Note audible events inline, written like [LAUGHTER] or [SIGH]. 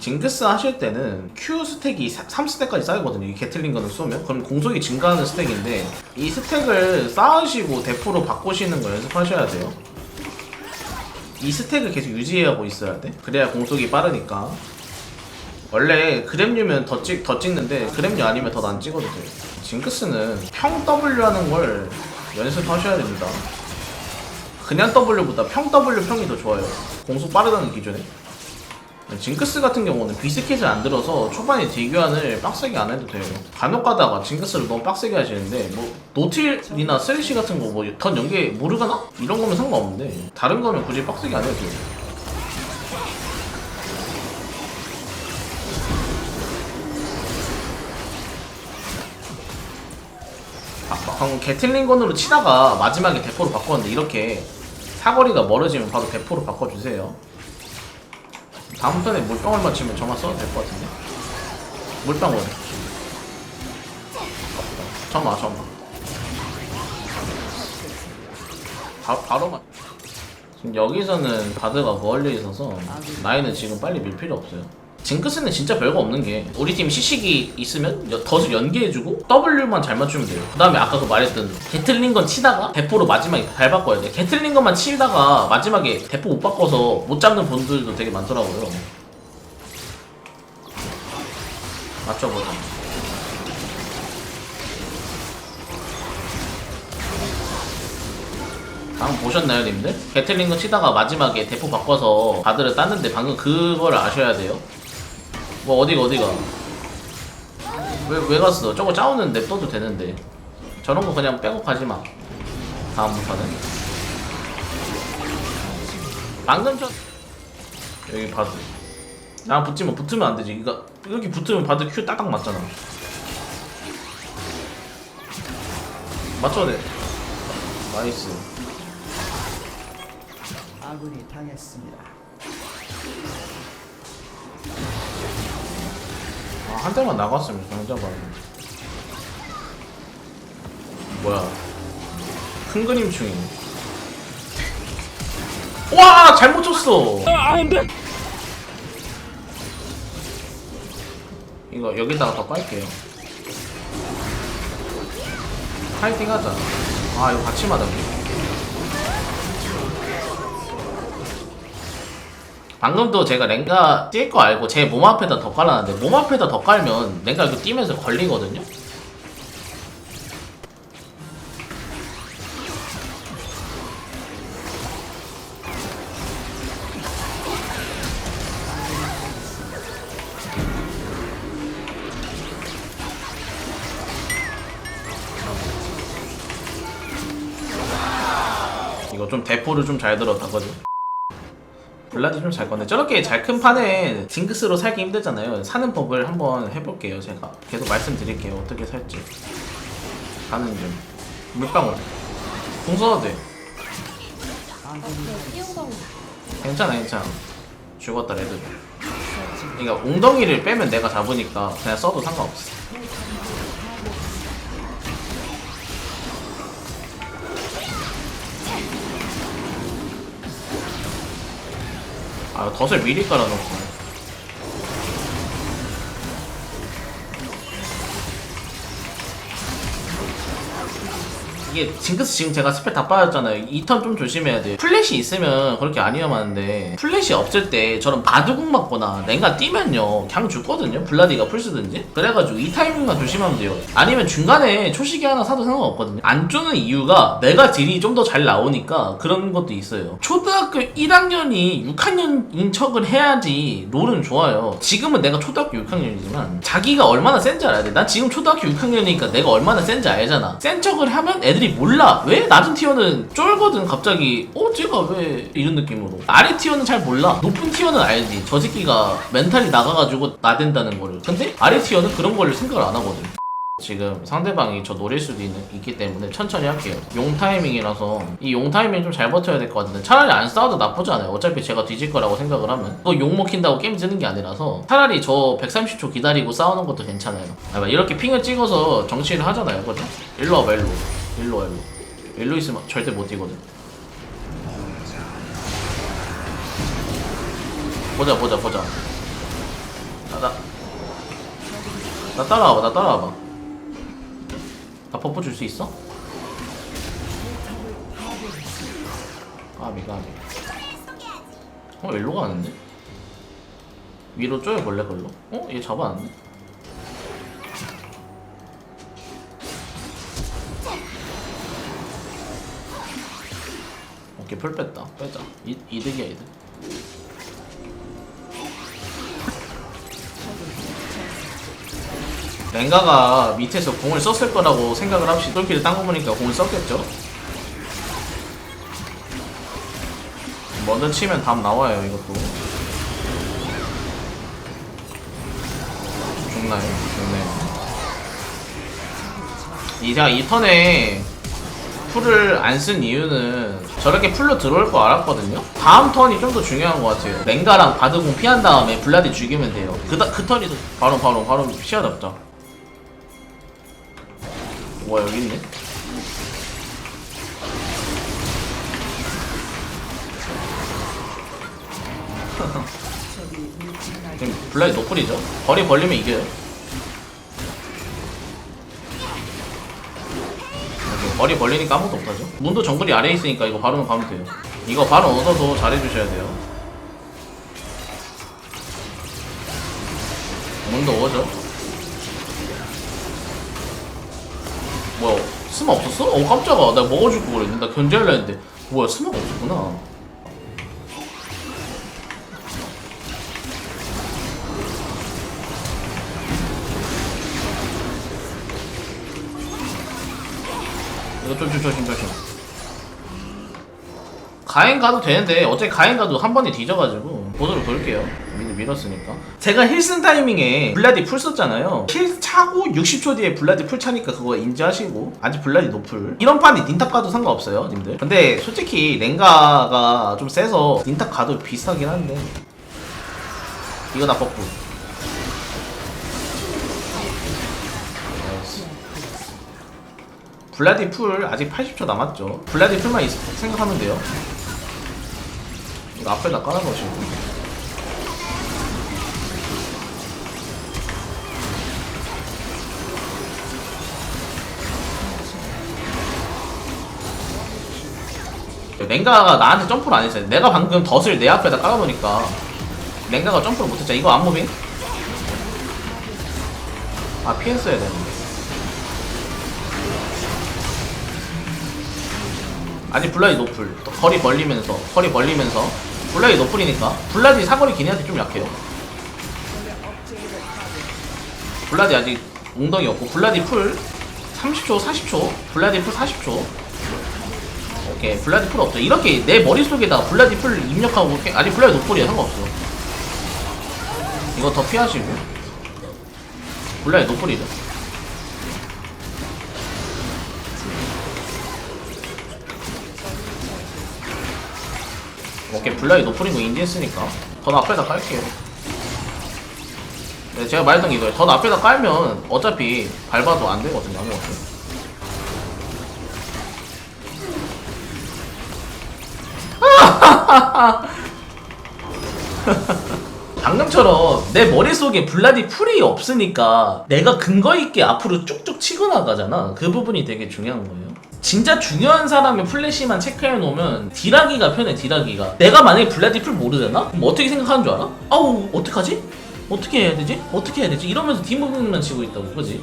징크스 하실 때는 Q 스택이 3스택까지 쌓이거든요. 이 게틀링건을 쏘면. 그럼 공속이 증가하는 스택인데 이 스택을 쌓으시고 대포로 바꾸시는 거 연습하셔야 돼요. 이 스택을 계속 유지하고 있어야 돼. 그래야 공속이 빠르니까. 원래 그램류면 더, 찍, 더 찍는데 그램류 아니면 더 안 찍어도 돼요. 징크스는 평 W 하는 걸 연습하셔야 됩니다. 그냥 W보다 평 W 평이 더 좋아요. 공속 빠르다는 기준에. 징크스 같은 경우는 비스킷을 안 들어서 초반에 딜교환을 빡세게 안 해도 돼요. 간혹 가다가 징크스를 너무 빡세게 하시는데 뭐 노틸이나 쓰리시 같은 거 뭐 던 연계 모르가나? 이런 거면 상관없는데 다른 거면 굳이 빡세게 안 해도 돼요. 아, 방금 게틀링건으로 치다가 마지막에 대포로 바꿨는데 이렇게 사거리가 멀어지면 바로 대포로 바꿔주세요. 다음 턴에 물방울 맞추면 저만 써도 될 것 같은데. 물방울. 잠깐만, 잠깐만. 바, 바로 맞. 지금 여기서는 바드가 멀리 있어서 라인은 지금 빨리 밀 필요 없어요. 징크스는 진짜 별거 없는 게 우리 팀 시식이 있으면 여- 덫을 연계해주고 W만 잘 맞추면 돼요. 그 다음에 아까 그 말했던 게틀링건 치다가 대포로 마지막에 잘 바꿔야 돼. 게틀링건만 치다가 마지막에 대포 못 바꿔서 못 잡는 분들도 되게 많더라고요. 맞춰보자. 방금 보셨나요, 님들? 게틀링건 치다가 마지막에 대포 바꿔서 바드를 땄는데 방금 그걸 아셔야 돼요. 뭐 어디가 어디가? 왜 왜 갔어? 저거 짜오는 냅둬도 되는데 저런 거 그냥 빼고 가지 마. 다음 부판은 방금 전 여기 바드. 나 붙지면 붙으면 안 되지. 이거 이렇게 붙으면 바드 큐 딱딱 맞잖아. 맞춰야 돼. 나이스. 아군이 당했습니다. 아, 한 대만 나갔으면 경자가 뭐야? 큰 그림 중이네 와 잘못 쳤어. 이거 여기다가 더 깔게요. 파이팅 하자. 아 이거 같이 맞았네 방금도 제가 랭가 뛸 거 알고 제 몸 앞에다 더 깔았는데 몸 앞에다 더 깔면 랭가 이거 뛰면서 걸리거든요? 이거 좀 대포를 좀 잘 들었다 거죠? 블라디 좀 잘 건데. 저렇게 잘 큰 판에 징크스로 살기 힘들잖아요. 사는 법을 한번 해볼게요 제가. 계속 말씀드릴게요. 어떻게 살지? 가는 중. 물방울. 궁 써도 돼. 괜찮아 괜찮아. 죽었다 레드 그러니까 웅덩이를 빼면 내가 잡으니까 그냥 써도 상관없어 아 덫을 미리 깔아놓고 이게 징크스 지금 제가 스펠 다 빠졌잖아요. 이 턴 좀 조심해야 돼요. 플래시 있으면 그렇게 안 위험한데 플래시 없을 때 저런 바드궁 맞거나 랭가 뛰면요 그냥 죽거든요. 블라디가 풀 쓰든지. 그래가지고 이 타이밍만 조심하면 돼요. 아니면 중간에 초시기 하나 사도 상관없거든요. 안 주는 이유가 내가 딜이 좀 더 잘 나오니까 그런 것도 있어요. 초등학교 1학년이 6학년인 척을 해야지 롤은 좋아요. 지금은 내가 초등학교 6학년이지만 자기가 얼마나 센지 알아야 돼. 난 지금 초등학교 6학년이니까 내가 얼마나 센지 알잖아. 센 척을 하면 애들이 몰라. 왜 낮은 티어는 쫄거든 갑자기. 어 쟤가 왜 이런 느낌으로. 아래 티어는 잘 몰라. 높은 티어는 알지. 저 새끼가 멘탈이 나가가지고 나댄다는 거를. 근데 아래 티어는 그런 거를 생각을 안 하거든. 지금 상대방이 저 노릴 수도 있는, 있기 때문에 천천히 할게요. 용 타이밍이라서 이 용 타이밍 좀 잘 버텨야 될 것 같은데 차라리 안 싸워도 나쁘지 않아요. 어차피 제가 뒤질 거라고 생각을 하면 그거 용 먹힌다고 게임 지는 게 아니라서 차라리 저 130초 기다리고 싸우는 것도 괜찮아요. 아, 이렇게 핑을 찍어서 정치를 하잖아요. 그죠? 일로 와봐 일로. 일로 와 일로. 일로 있으면 절대 못 뛰거든. 보자 보자 보자. 나, 나 따라와봐, 나 따라와봐. 나 버프 줄 수 있어? 까비, 까비. 어, 일로 가는데? 위로 쪼여볼래, 걸로? 어? 얘 잡아놨네? 오케이, 풀 뺐다. 빼자. 이, 이득이야, 이득. 랭가가 밑에서 공을 썼을 거라고 생각을 합시 똘끼를 딴 거 보니까 공을 썼겠죠? 먼저 치면 답 나와요 이것도 좋나요? 좋네요 이 제가 이 턴에 풀을 안 쓴 이유는 저렇게 풀로 들어올 거 알았거든요? 다음 턴이 좀 더 중요한 것 같아요. 랭가랑 바드공 피한 다음에 블라디 죽이면 돼요. 그, 다- 그 턴이 더 바로 바로 바로 피하 잡자 뭐야 여기 있네? 지금 블라디 노플이죠? 거리 벌리면 이겨요 거리 벌리니까 아무것도 못하죠? 문도 정글이 아래에 있으니까 이거 바로는 가면 돼요. 이거 바로 얻어도 잘해주셔야 돼요. 문도 오죠 뭐야 스마 없었어? 어 깜짝아. 나 먹어줄 거 그랬는데 나 견제하려 했는데. 뭐야 스마가 없었구나 조심 조심 조심 가행 가도 되는데 어차피 가행 가도 한 번에 뒤져가지고 보도록 돌게요. 미드 밀었으니까. 제가 힐쓴 타이밍에 블라디 풀 썼잖아요. 힐 차고 60초 뒤에 블라디 풀 차니까 그거 인지하시고. 아직 블라디 노플. 이런 판이 닌탑 가도 상관없어요 님들. 근데 솔직히 랭가가 좀 세서 닌탑 가도 비슷하긴 한데. 이거 나 뻑구 블라디 풀 아직 80초 남았죠. 블라디 풀만 있, 생각하면 돼요. 이거 앞에다 깔아놓으시고. 랭가가 나한테 점프를 안 했어요. 내가 방금 덫을 내 앞에다 깔아놓으니까 랭가가 점프를 못했잖아. 이거 안 무빙? 아 피했어야 되는데. 아직 블라디 노플. 또 거리 벌리면서 거리 벌리면서. 블라디 노플이니까. 블라디 사거리 기네한테 좀 약해요. 블라디 아직 웅덩이 없고 블라디 풀 30초 40초. 블라디 풀 40초. 오케이 블라디 풀 없죠 이렇게 내 머릿속에다 블라디 풀 입력하고 아직 블라디 노플이야. 상관없어 이거 더 피하시고. 블라디 노플이죠 오케이 블라디 노플인 거 인지했으니까 더 앞에다 깔게요 네, 제가 말했던 게 이거예요 더 앞에다 깔면 어차피 밟아도 안 되거든요 아무것도 [LAUGHS] 방금처럼 내 머릿속에 블라디 풀이 없으니까 내가 근거 있게 앞으로 쭉쭉 치고 나가잖아. 그 부분이 되게 중요한 거예요. 진짜 중요한 사람의 플래시만 체크해 놓으면 딜하기가 편해 딜하기가 내가 만약에 블라디 풀 모르잖아? 그럼 어떻게 생각하는 줄 알아? 아우 어떡하지? 어떻게 해야 되지? 어떻게 해야 되지? 이러면서 뒷부분만 치고 있다고 그지?